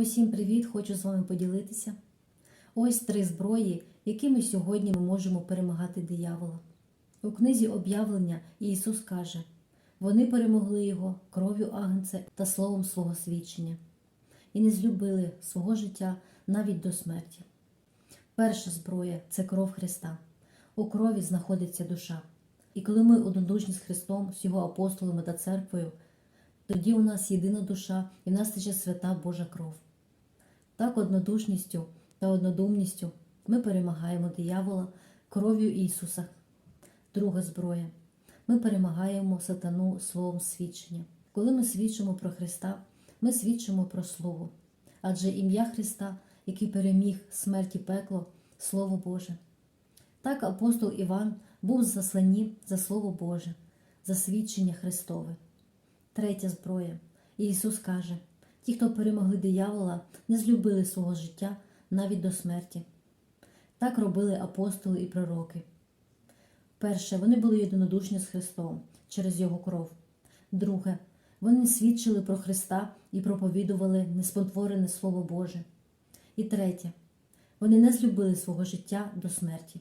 Усім привіт! Хочу з вами поділитися. Ось три зброї, якими сьогодні ми можемо перемагати диявола. У книзі об'явлення Ісус каже: вони перемогли його кров'ю агнця та словом свого свідчення і не злюбили свого життя навіть до смерті. Перша зброя це кров Христа. У крові знаходиться душа. І коли ми однодушні з Христом, з Його апостолами та церквою, тоді у нас єдина душа і в нас тече свята Божа кров. Так однодушністю та однодумністю ми перемагаємо диявола кров'ю Ісуса. Друга зброя. Ми перемагаємо сатану словом свідчення. Коли ми свідчимо про Христа, ми свідчимо про Слово. Адже ім'я Христа, який переміг смерть і пекло, Слово Боже. Так апостол Іван був в засланні за Слово Боже, за свідчення Христове. Третя зброя. Ісус каже: ті, хто перемогли диявола, не злюбили свого життя навіть до смерті. Так робили апостоли і пророки. Перше, вони були єдинодушні з Христом через Його кров. Друге, вони свідчили про Христа і проповідували неспотворене Слово Боже. І третє, вони не злюбили свого життя до смерті.